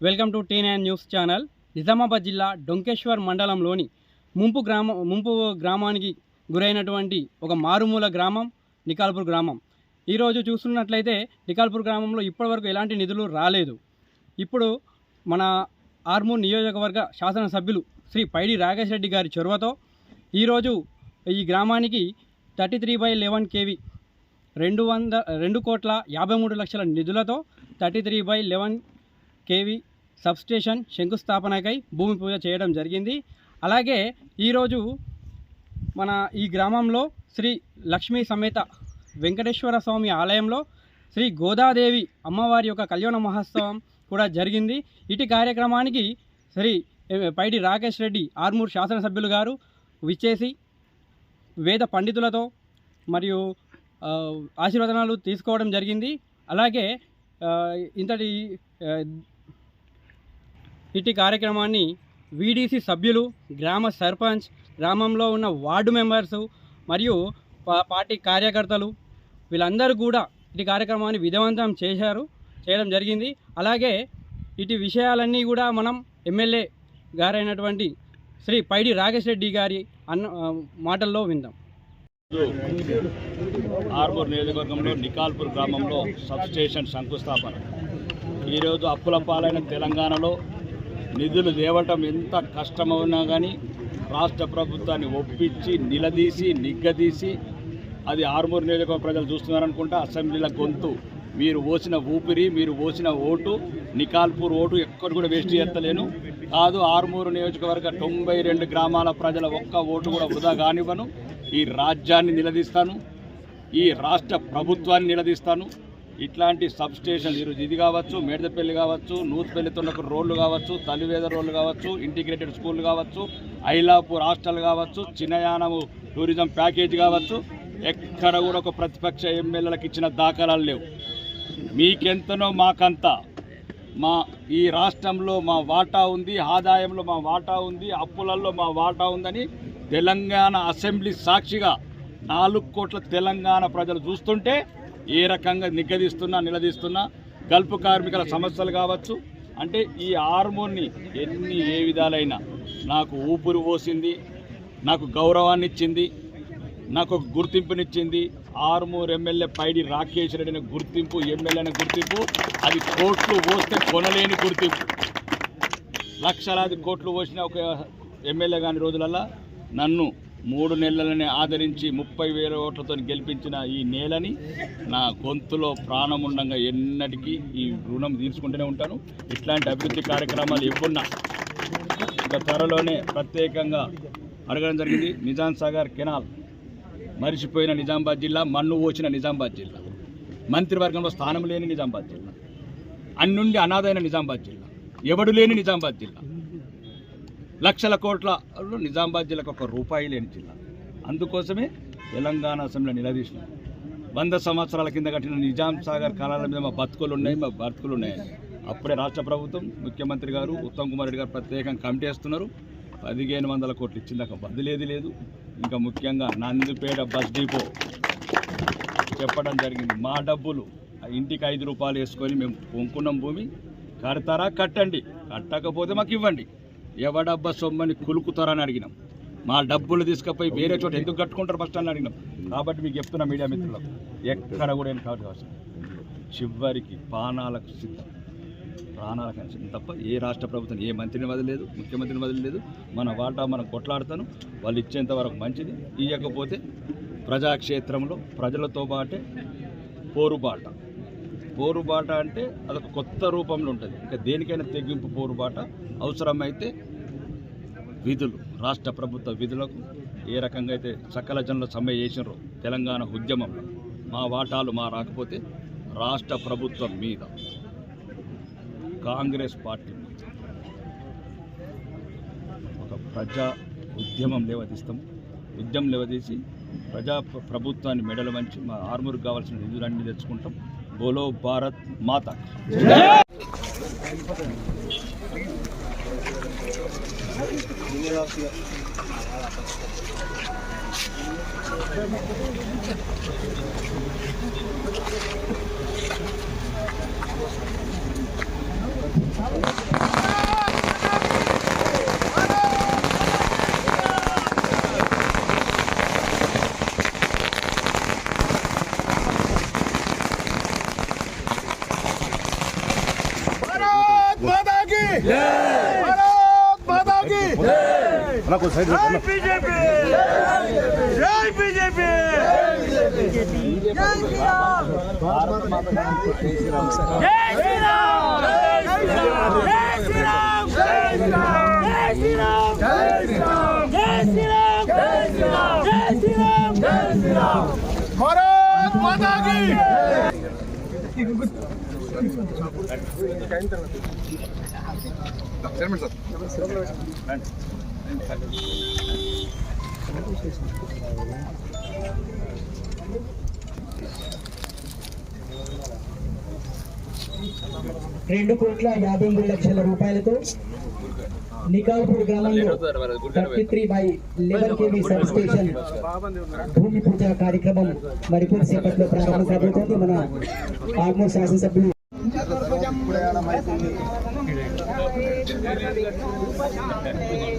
Welcome to T nine news channel. Nizamabad జిల్లా డొంకేశ్వర్ మండలంలోని ముంపు గ్రామ ముంపు గ్రామానికి గురైనటువంటి ఒక మారుమూల గ్రామం నికాల్పూర్ గ్రామం. ఈరోజు చూస్తున్నట్లయితే నికాల్పూర్ గ్రామంలో ఇప్పటివరకు ఎలాంటి నిధులు రాలేదు. ఇప్పుడు మన ఆర్మూర్ నియోజకవర్గ శాసనసభ్యులు శ్రీ పైడి రాకేష్ రెడ్డి గారి చొరవతో ఈరోజు ఈ గ్రామానికి thirty three by eleven KV రెండు వంద రెండు కోట్ల యాభై మూడు లక్షల నిధులతో thirty three by eleven KV substation శంకుస్థాపనకై భూమి పూజ చేయడం జరిగింది. అలాగే ఈరోజు మన ఈ గ్రామంలో శ్రీ లక్ష్మీ సమేత వెంకటేశ్వర స్వామి ఆలయంలో శ్రీ గోదాదేవి అమ్మవారి యొక్క కళ్యాణ మహోత్సవం కూడా జరిగింది. ఇటు కార్యక్రమానికి శ్రీ పైడి రాకేష్ రెడ్డి ఆర్మూర్ శాసనసభ్యులు గారు విచ్చేసి వేద పండితులతో మరియు ఆశీర్వదనాలు తీసుకోవడం జరిగింది. అలాగే ఇంతటి ఇటు కార్యక్రమాన్ని వీడీసీ సభ్యులు గ్రామ సర్పంచ్ గ్రామంలో ఉన్న వార్డు మెంబర్స్ మరియు పార్టీ కార్యకర్తలు వీళ్ళందరూ కూడా ఇటు కార్యక్రమాన్ని విధవంతం చేశారు చేయడం జరిగింది. అలాగే ఇటు విషయాలన్నీ కూడా మనం ఎమ్మెల్యే గారైనటువంటి శ్రీ పైడి రాకేష్ రెడ్డి గారి అన్న మాటల్లో విందాం. ఆర్మూర్ నియోజకవర్గంలో నికాల్పూర్ గ్రామంలో సబ్స్టేషన్ శంకుస్థాపన. ఈరోజు అప్పుల పాలైన తెలంగాణలో నిధులు తేవటం ఎంత కష్టమైనా కానీ రాష్ట్ర ప్రభుత్వాన్ని ఒప్పించి నిలదీసి నిగ్గదీసి అది ఆర్మూర్ నియోజకవర్గ ప్రజలు చూస్తున్నారనుకుంటా అసెంబ్లీల గొంతు. మీరు ఓసిన ఊపిరి మీరు ఓసిన ఓటు నికాల్పూర్ ఓటు ఎక్కడ కూడా వేస్ట్ చేస్తలేను. కాదు ఆర్మూరు నియోజకవర్గ తొంభై రెండు గ్రామాల ప్రజల ఒక్క ఓటు కూడా వృధా కానివ్వను. ఈ రాజ్యాన్ని నిలదీస్తాను. ఈ రాష్ట్ర ప్రభుత్వాన్ని నిలదీస్తాను. ఇట్లాంటి సబ్ స్టేషన్ ఈరోజు ఇది కావచ్చు మేడదపల్లి కావచ్చు నూతుపల్లితో ఒక రోడ్లు కావచ్చు తల్లివేద రోడ్లు కావచ్చు ఇంటిగ్రేటెడ్ స్కూల్ కావచ్చు ఐలాపూర్ హాస్టల్ కావచ్చు చిన్నయానము టూరిజం ప్యాకేజ్ కావచ్చు ఎక్కడ కూడా ఒక ప్రతిపక్ష ఎమ్మెల్యేలకు ఇచ్చిన దాఖలాలు లేవు. మీకెంతనో మాకంత. మా ఈ రాష్ట్రంలో మా వాటా ఉంది ఆదాయంలో మా వాటా ఉంది అప్పులలో మా వాటా ఉందని తెలంగాణ అసెంబ్లీ సాక్షిగా నాలుగు కోట్ల తెలంగాణ ప్రజలు చూస్తుంటే ఏ రకంగా నిగ్గదీస్తున్నా నిలదీస్తున్నా గల్పు కార్మికుల సమస్యలు కావచ్చు. అంటే ఈ హార్మోన్ని ఎన్ని ఏ విధాలైనా నాకు ఊపిరి పోసింది నాకు గౌరవాన్ని ఇచ్చింది నాకు ఒక గుర్తింపునిచ్చింది. ఆర్మూర్ ఎమ్మెల్యే పైడి రాకేష్ రెడ్డి అనే గుర్తింపు ఎమ్మెల్యే అనే గుర్తింపు అది కోట్లు పోస్తే కొనలేని గుర్తింపు. లక్షలాది కోట్లు పోసిన ఒక ఎమ్మెల్యే కాని రోజులల్లా నన్ను మూడు నెలలనే ఆదరించి ముప్పై వేల ఓట్లతో గెలిపించిన ఈ నేలని నా గొంతులో ప్రాణం ఉండగా ఎన్నటికీ ఈ రుణం తీర్చుకుంటూనే ఉంటాను. ఇట్లాంటి అభివృద్ధి కార్యక్రమాలు ఇవ్వన్నా ఇంకా త్వరలోనే ప్రత్యేకంగా అడగడం జరిగింది. నిజాం సాగర్ కెనాల్ మరిచిపోయిన నిజామాబాద్ జిల్లా మన్ను పోచిన నిజామాబాద్ జిల్లా మంత్రివర్గంలో స్థానం లేని నిజామాబాద్ జిల్లా అన్నుండి అనాథైన నిజామాబాద్ జిల్లా ఎవడు లేని నిజామాబాద్ జిల్లా. లక్షల కోట్ల నిజామాబాద్ జిల్లాకు ఒక రూపాయి లేని జిల్లా. అందుకోసమే తెలంగాణ అసెంబ్లీ నిలదీసిన. వంద సంవత్సరాల కింద కట్టిన నిజాం సాగర్ కాలాల మీద మా బతుకులు ఉన్నాయి మా బతుకులు ఉన్నాయి. అప్పుడే రాష్ట్ర ప్రభుత్వం ముఖ్యమంత్రి గారు ఉత్తమ్ కుమార్ రెడ్డి గారు ప్రత్యేకంగా కమిటీ వేస్తున్నారు. పదిహేను వందల కోట్లు ఇచ్చిందాక బదిలేది లేదు. ఇంకా ముఖ్యంగా నందిపేట బస్ డిపో. చెప్పడం జరిగింది. మా డబ్బులు ఆ ఇంటికి ఐదు రూపాయలు వేసుకొని మేము కొనుక్కున్నాం భూమి. కడతారా? కట్టండి. కట్టకపోతే మాకు ఇవ్వండి. ఎవడబ్బా సొమ్మని కులుకుతారని అడిగినాం. మా డబ్బులు తీసుకుపోయి వేరే చోట ఎందుకు కట్టుకుంటారు ఫస్ట్ అని అడిగినాం. కాబట్టి మీకు చెప్తున్నా మీడియా మిత్రులకు ఎక్కడ కూడా ఏం కాదు అవసరం చివరికి పానాలకు సిద్ధం. ప్రాణాలకు కనెక్షన్ తప్ప ఏ రాష్ట్ర ప్రభుత్వం ఏ మంత్రిని వదలలేదు ముఖ్యమంత్రిని వదలలేదు మన వాటా మనం కొట్లాడతాను. వాళ్ళు ఇచ్చేంత వరకు మంచిది. ఇవ్వకపోతే ప్రజాక్షేత్రంలో ప్రజలతో పాటే పోరుబాట పోరుబాట అంటే అదొక కొత్త రూపంలో ఉంటుంది. ఇంకా దేనికైనా తెగింపు పోరుబాట అవసరమైతే విధులు రాష్ట్ర ప్రభుత్వ విధులకు ఏ రకంగా అయితే సకల జనుల సమ్మె చేసినారో తెలంగాణ ఉద్యమంలో మా వాటాలు మా రాకపోతే రాష్ట్ర ప్రభుత్వం మీద కాంగ్రెస్ పార్టీ మీద. ఒక ప్రజా ఉద్యమం లేవదీస్తాం ఉద్యమం లేవదీసి ప్రజా ప్రభుత్వాన్ని మెడలు వంచి మా ఆర్మూర్కి కావాల్సిన నిధులన్నీ తెచ్చుకుంటాం. బోలో భారత్ మాత Gracias. जय बीजेपी जय बीजेपी जय श्रीराम जय श्रीराम जय श्रीराम जय श्रीराम जय श्रीराम जय श्रीराम जय श्रीराम जय श्रीराम जय श्रीराम भारत माता की चेयरमैन सर రెండు కోట్ల యాభై మూడు లక్షల రూపాయలతో నికాల్పూర్ గ్రామంలో thirty three by eleven KV substation భూమి పూజ కార్యక్రమం మరి కొద్దిసేపట్లో ప్రారంభం కాబోతోంది. మన ఆర్మూర్ శాసనసభ్యులు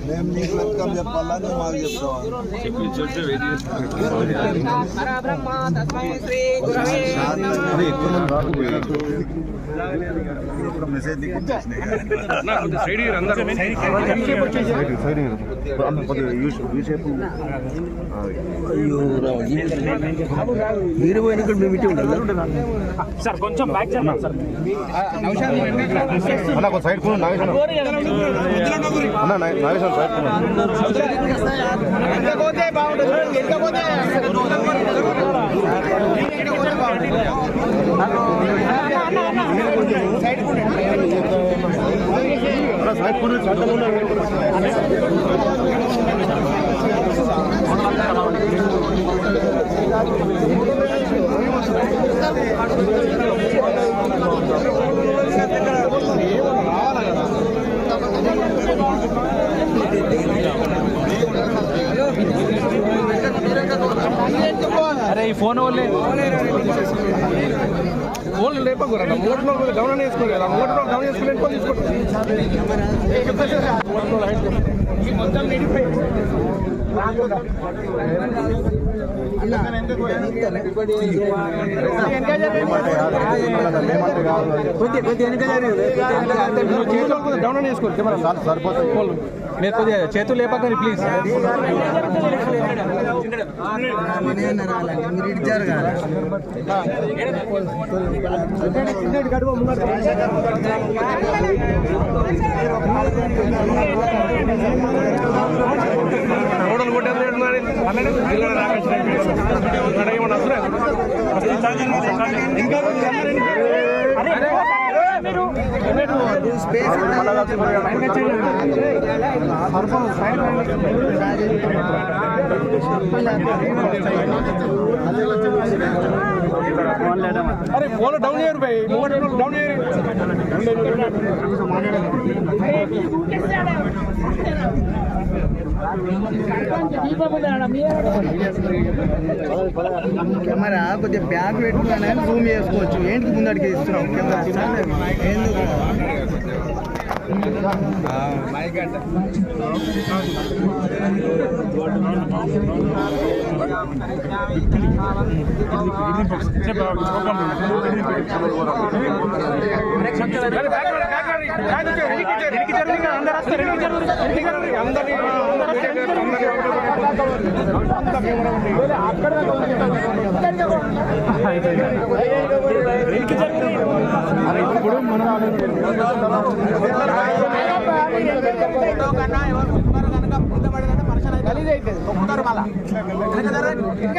మేము నీకు లెక్కలు చెప్పాలా నువ్వు మాకు చెప్తావా అరే ఎక్కువ మంది రాకపోయారు ఇప్పుడు మెసేజ్ మీరు పోయిన ఇక్కడ మేము ఇట్టి ఉండాలి అన్న ఒక సైడ్ కొను నాగేశ్వరం అన్న. నాగేశ్వరం సైడ్ కొను అన్న సైడ్ కొను సైడ్ కొను అరే ఈ ఫోన్ వాళ్ళే ఫోన్ లేపకూర మూడులో గమనం వేసుకోరు కదా మూడులో గమనం వేసుకుని ఎక్కువ డౌన్ వేసుకోరు కెమెరా సరిపోతుంది. కొద్దిగా చేతులు లేపకండి ప్లీజ్ కొట్టేది ఏమన్నా అరే ఫోన్ డౌన్ చేయరు భయ్ డౌన్ చేయరు. కెమెరా కొద్దిగా బ్యాగ్ పెట్టుకున్నా జూమ్ చేసుకోవచ్చు ఏంటి ముందడికి ఇస్తున్నాం కెమెరా ఎందుకు ఇప్పుడు మనం కనుక పుట్టబడిందంటే మనుషులు అయితే ఒక్కరు మళ్ళీ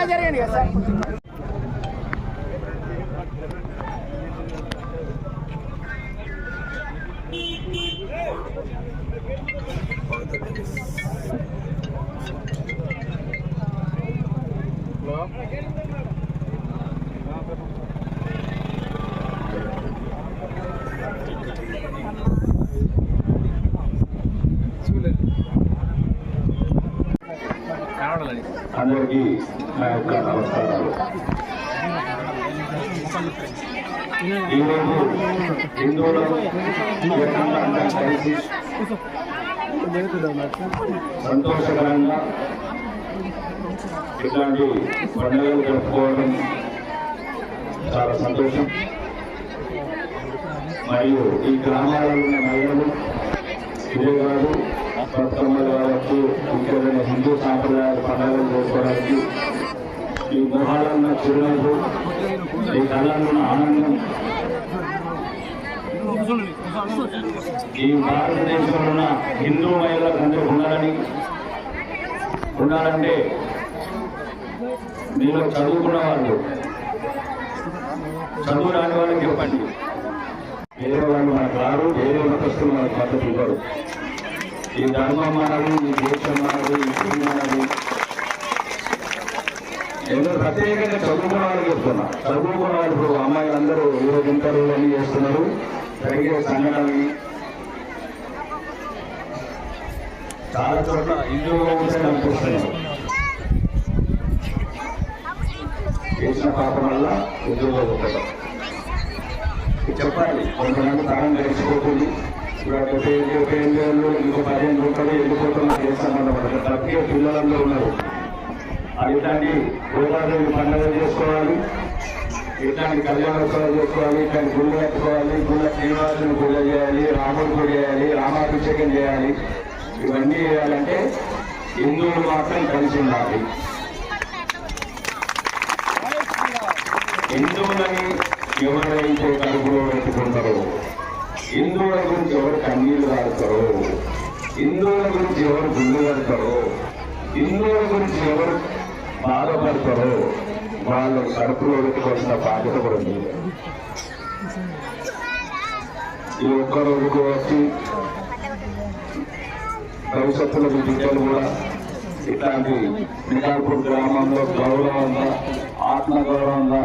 జరిగింది కదా సార్? అందరికీ నా యొక్క నమస్కారాలు. ఈరోజు హిందువులు కలిసి సంతోషకరంగా ఇట్లాంటి పండుగలు జరుపుకోవడం చాలా సంతోషం. మరియు ఈ గ్రామాలలో ఉన్న మహిళలు ఇదే కాదు హిందూ సాంప్రదాయాల పండుగలు చేసుకోవడానికి ఈ గుహాలన్న చిరునవ్వు ఈ కళ్ళన్న ఆనందం ఈ భారతదేశంలో ఉన్న హిందూ మహిళలకు అందరూ ఉండాలని ఉండాలంటే మీలో చదువుకున్న వాళ్ళు చదువు రాని వాళ్ళకి చెప్పండి వేరే వాళ్ళు మనకు రారు వేరే మతస్థులు మనకు మద్దతు ఇవ్వరు. ఈ ధర్మం మనది ఈ దేశం మనది ఈ భూమి మనది ఏదో ప్రత్యేకంగా చదువుకున్న వాళ్ళు చెప్తున్నా. చదువుకున్న వాళ్ళు ఇప్పుడు అమ్మాయిలందరూ ఈరోజు ఇంటర్వ్యూలు అన్ని చేస్తున్నారు. జరిగే సంఘటనని చాలా చోట్ల ఇందులో ఉంటే అనిపిస్తున్నారు చేసిన పాపం వల్ల ఉద్యోగం ఉండటం చెప్పాలి కొంతమంది తరం గడిచిపోతుంది. ఇప్పుడు ఒక ఒక ఎనిమిది ఇంకో పదిహేను రూపాయలు వెళ్ళిపోతున్నారు ఏ సంబంధం పడదు పిల్లలందరూ ఉన్నారు ఇట్లాంటి గోదాదేవి పండుగ చేసుకోవాలి ఇట్లాంటి కళ్యాణోత్సవాలు చేసుకోవాలి ఇట్లాంటి గుళ్ళు కట్టుకోవాలి గుళ్ళ శ్రీనివాసుని పూజ చేయాలి రాముడు పూజ చేయాలి రామాభిషేకం చేయాలి ఇవన్నీ చేయాలంటే హిందువులు మాత్రం కలిసి ఉండాలి హిందువులని ఎవరైతే కడుపులో పెట్టుకుంటారో హిందువుల గురించి ఎవరు కన్నీళ్ళు కాడుతారో హిందువుల గురించి ఎవరు గుళ్ళు కడతారో? హిందువుల గురించి ఎవరు బాధపడతారో? వాళ్ళు కడుపులో పెట్టుకోవాల్సిన బాధ్యత కూడా ఉంది. ఈ ఒక్క రోజుకు వచ్చి భవిష్యత్తులో మీ బిడ్డలు కూడా ఇట్లాంటి నిజాపూర్ గ్రామంలో గౌరవంగా ఆత్మగౌరవంగా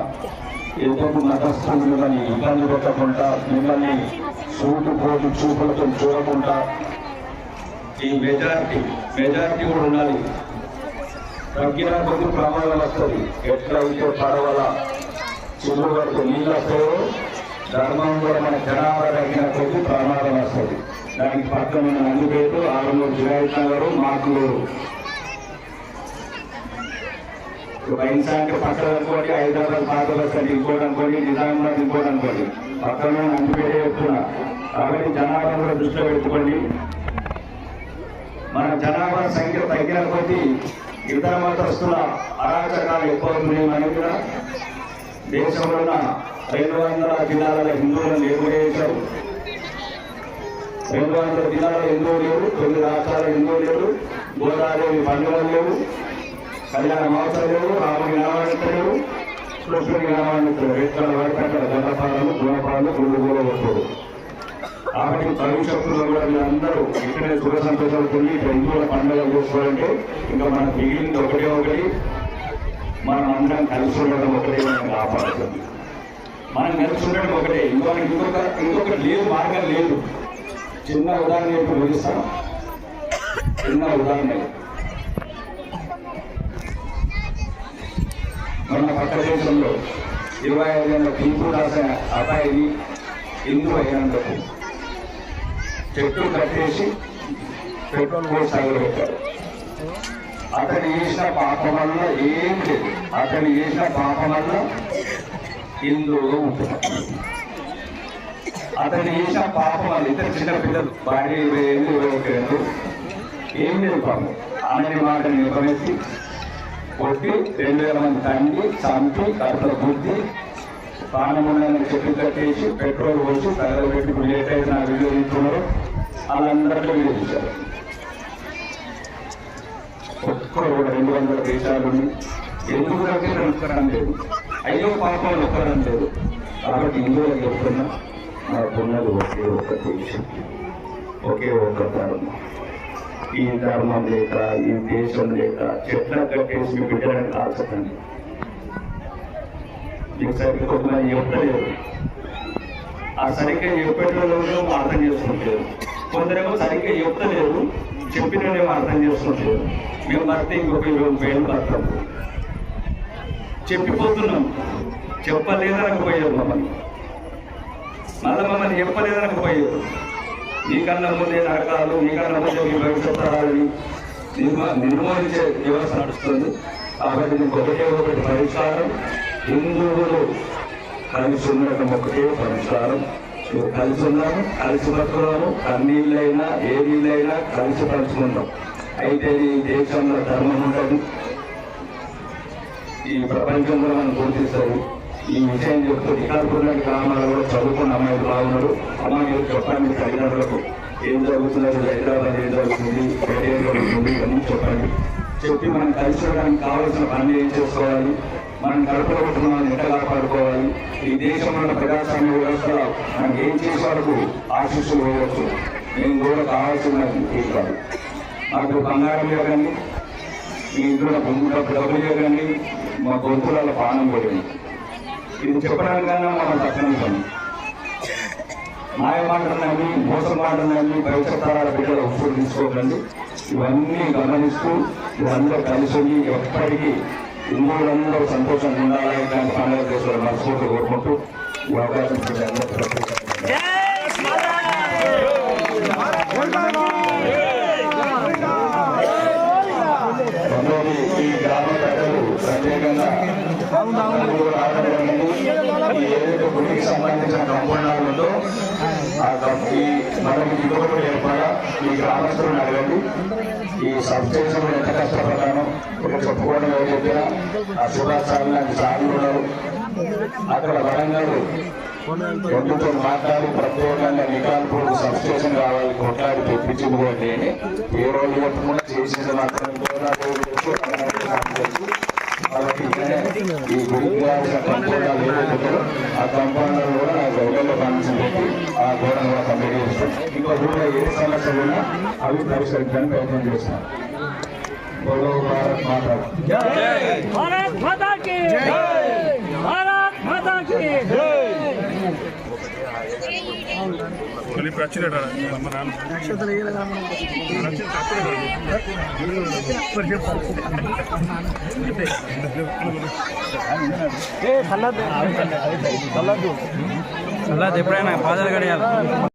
ఎదురు నటస్థులని ఇబ్బంది పెట్టకుండా మిమ్మల్ని చూపు పోటు చూపులతో చూడకుండా ఈ మెజారిటీ మెజారిటీ కూడా ఉండాలి. తగ్గిన కొద్ది ప్రమాదం వస్తుంది. ఎట్లయితే పడవల చిల్లు వరకు నీళ్ళు వస్తాయో ధర్మం కూడా మన జనాభా తగ్గిన కొద్ది ప్రమాదం వస్తుంది. దానికి పక్కన ఉన్న నందిపేట ఆరుమూరు జిరాయిత్ నగరు మాకులూరు వైన్సాంక్ పక్కన అనుకోండి హైదరాబాద్ పాత బస్ అని ఇంకోటి అనుకోండి నిజామాబాద్ ఇంకోటి అనుకోండి. పక్కన నందిపేట చెప్తున్నా కాబట్టి జనాభా కూడా దృష్టిలో పెట్టుకోండి. మన జనాభా సంఖ్య తగ్గిన కొద్దీ ఇతర మతస్తుల అరాచకాలు ఎక్కువ ఉన్నాయి కూడా దేశంలో ఉన్న రెండు వందల జిల్లాల హిందువులను లేపుడేశారు రెండు వందల జిల్లాల హిందువులు లేరు తొమ్మిది రాష్ట్రాల హిందువులు లేరు గోదావరి పండుగలు లేవు. కళ్యాణ మహోత్సవాలు లేవు రాముడి నామానిత్తలేవు కృష్ణుడి వేస్తాల ఎక్కడ పడితే అక్కడ గంటపాలలు గుణపాలలు గుళ్ళు కూడా వస్తారు కాబట్టి భవిష్యత్తులో కూడా మీరందరూ ఇక్కడే సుఖ సంతోషాలు పొంది ఇట్లా హిందువుల పండుగ చేసుకోవాలంటే ఇంకా మనకు మిగిలింది ఒకటే ఒకటి. మనం అందరం కలిసి ఉండడం ఒకటే మనం కాపాడుతుంది మనం కలిసి ఉండడం ఒకటే. ఇంకొక ఇంకొక ఇంకొకటి లేదు మార్గం లేదు. చిన్న ఉదాహరణ ఇప్పుడు విధిస్తాం చిన్న ఉదాహరణ. మొన్న పక్క దేశంలో ఇరవై ఐదేళ్ళ టీపు రాసిన అబ్బాయిని హిందూ అయ్యేందుకు చెట్టు కట్టేసి పెట్రోల్ పోసి తగలబెట్టారు అతను చేసిన పాపం వల్ల ఏం లేదు. అతను చేసిన పాపం వల్ల హిందువుగా ఉంటున్నాడు అతను చేసిన పాపం వల్ల ఇద్దరు చిన్న పిల్లలు ఏళ్ళు ఇరవై ఒకటి ఏం లేదు పాపం. ఆమె మాటని నిర్వహించి కొట్టి రెండు వేల మంది తండ్రి చంపి కడుపులో బుద్ధి ప్రాణముండని చెట్లు కట్టేసి పెట్రోల్ పోసి తగలు పెట్టి లేట్ అయితే నా వీడియో తీసుకున్నారు వాళ్ళందరిలో వీడియో చూశారు ఒక్కరు కూడా రెండు వందల దేశాలు ఎందుకు దగ్గర ఉత్తరం లేదు? అయ్యో పాపం ఉత్తరం లేదు. కాబట్టి ఇందులో చెప్తున్నా మాకున్నది ఒకే ఒక్క దేశం. ఒకే ఒక్క ధర్మం. ఈ ధర్మం లేక ఈ దేశం లేక చెట్ల కట్టేసి బిడ్డలను కాల్చకండి. మీకు సరిగ్గా చెప్పలేదు. ఆ సరిగ్గా చెప్పేటోళ్ళు అర్థం చేసుకుంటారు కొందరేమో సరిగ్గా చెప్తలేరు చెప్పినోళ్ళేమో అర్థం చేసుకుంటారు మేము భర్త ఇంకొక వేలు భర్తం చెప్పిపోతున్నాం. చెప్పలేదనకపోయారు మమ్మల్ని. మళ్ళీ మమ్మల్ని చెప్పలేదనకపోయారు. నీకన్నా ముందే నరకాలు నీకన్నా ముందే మీ భవిష్యత్ నిర్మూలించే వ్యవస్థ నడుస్తుంది. కాబట్టి మీకు ఒకటే ఒకటి పరిష్కారం. హిందువులు కలిసి ఉండటం ఒకటే పరిష్కారం. మీరు కలిసి ఉన్నాము కలిసి బతుకున్నాము కన్నీళ్ళైనా ఏ నీళ్ళైనా కలిసి పంచుకుంటాం అయితే ఈ దేశంలో ధర్మం ఉంటుంది ఈ ప్రపంచంలో మనం గుర్తిస్తాయి ఈ విషయం చెప్తూ శ్రీకాకుళం గ్రామాల్లో కూడా చదువుకున్న అమ్మాయిలు బాగున్నారు. అమ్మాయిలు చెప్పండి తల్లిదండ్రులకు. ఏం జరుగుతున్నది? హైదరాబాద్ ఏం జరుగుతుంది? బయట ఏం జరుగుతుంది ఇవన్నీ చెప్పండి. చెప్పి మనం కలిసి ఉండడానికి కావాల్సిన పని ఏం చేసుకోవాలి? మనం కడుపులో పుట్టిన వాళ్ళని ఎట్లా కాపాడుకోవాలి? ఈ దేశంలో ఉన్న ప్రజాస్వామ్య వ్యవస్థ మనం ఏం చేసే వరకు ఆశీస్సులు వేయవచ్చు మేము కూడా కావాల్సిన తీసుకోవాలి నాకు బంగారం లేదండి మీ ఇంట్లో గుండె డబ్బులు లేదండి మా గొంతులలో పానం పడింది ఇది చెప్పడానికన్నా మనం పక్కన పని మాయ మాటలు నమ్మి మోసం మాటలు నమ్మి భవిష్యత్ తరాల బిడ్డలు ఒప్పుడు తీసుకోకండి. ఇవన్నీ గమనిస్తూ ఇదందరూ కలిసి ఎప్పటికీ హిందువులందరూ సంతోషంగా ఉండాలి ఇలాంటి పండుగ చేసిన మనస్ఫూర్తి కోరుకుంటూ ఈ అవకాశం అందరూ అందరికీ ప్రత్యేకంగా రెండోది ఈ గ్రామ ప్రజలు ప్రత్యేకంగా నలుగురు రావడం జరిగింది. ఈ ఏదైతే గుడికి సంబంధించిన కంపౌండాలు ఉందో ఆ కం- ఈ మనకి ఇదివరకు ఏర్పడా ఈ గ్రామస్తులను అడగండి ఈ సబ్స్టేషన్ ఎంత కష్టపడ్డానో ఇక్కడ చెప్పుకోవడం ఏదైతే ఆ సుభాష్ నాకు లాంటి సార్లు ఉన్నారు అక్కడ వరంగల్ రెండుతో మాట్లాడి ప్రత్యేకంగా నికాల్పూర్ సబ్స్టేషన్ కావాలి కొట్లాడి తెప్పించింది కూడా నేనే. ఏ రోజు చెప్పకుండా చేసింది మాత్రం. ప్రజాసేవలో అభివృద్ధి చేయడానికి ప్రయత్నం చేస్తాం బోలో భారత్ మాతా భారత్ మాతా కి భారత్ మాతా కి చల్లదు చల్లదు ఎప్పుడైనా బాధలు కడియాలి